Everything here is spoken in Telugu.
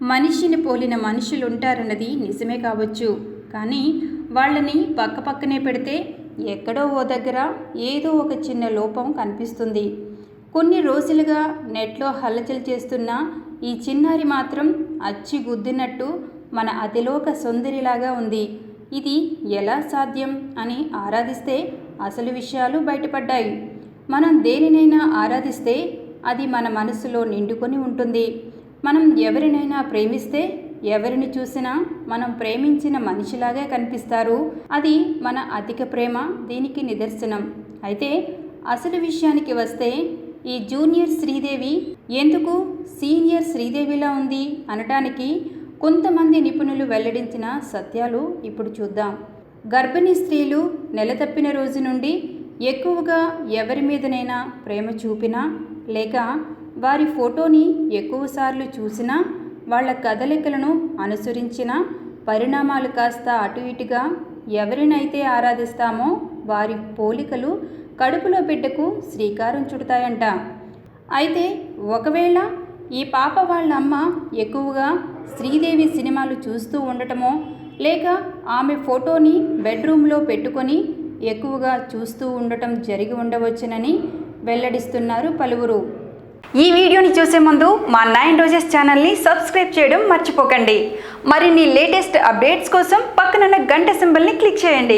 మనిషిని పోలిన మనుషులుంటారన్నది నిజమే కావచ్చు. కానీ వాళ్ళని పక్కపక్కనే పెడితే ఎక్కడో ఓ దగ్గర ఏదో ఒక చిన్న లోపం కనిపిస్తుంది. కొన్ని రోజులుగా నెట్లో హల్చల్ చేస్తున్న ఈ చిన్నారి మాత్రం అచ్చి గుద్దినట్టు మన అతిలోక సుందరిలాగా ఉంది. ఇది ఎలా సాధ్యం అని ఆరాధిస్తే అసలు విషయాలు బయటపడ్డాయి. మనం దేనినైనా ఆరాధిస్తే అది మన మనసులో నిండుకొని ఉంటుంది. మనం ఎవరినైనా ప్రేమిస్తే ఎవరిని చూసినా మనం ప్రేమించిన మనిషిలాగే కనిపిస్తారు. అది మన అధిక ప్రేమ దీనికి నిదర్శనం. అయితే అసలు విషయానికి వస్తే ఈ జూనియర్ శ్రీదేవి ఎందుకు సీనియర్ శ్రీదేవిలా ఉంది అనటానికి కొంతమంది నిపుణులు వెల్లడించిన సత్యాలు ఇప్పుడు చూద్దాం. గర్భిణీ స్త్రీలు నెల తప్పిన రోజు నుండి ఎక్కువగా ఎవరి మీదనైనా ప్రేమ చూపినా లేక వారి ఫోటోని ఎక్కువసార్లు చూసినా వాళ్ళ కదలికలను అనుసరించిన పరిణామాలు కాస్త అటు ఇటుగా ఎవరినైతే ఆరాధిస్తామో వారి పోలికలు కడుపులో బిడ్డకు శ్రీకారం చుడతాయంట. అయితే ఒకవేళ ఈ పాప వాళ్ళ అమ్మ ఎక్కువగా శ్రీదేవి సినిమాలు చూస్తూ ఉండటమో లేక ఆమె ఫోటోని బెడ్రూమ్లో పెట్టుకొని ఎక్కువగా చూస్తూ ఉండటం జరిగి ఉండవచ్చునని వెల్లడిస్తున్నారు పలువురు. ఈ వీడియోని చూసే ముందు మా నైన్ రోజెస్ ఛానల్ని సబ్స్క్రైబ్ చేయడం మర్చిపోకండి. మరిన్ని లేటెస్ట్ అప్డేట్స్ కోసం పక్కనున్న గంట సింబల్ని క్లిక్ చేయండి.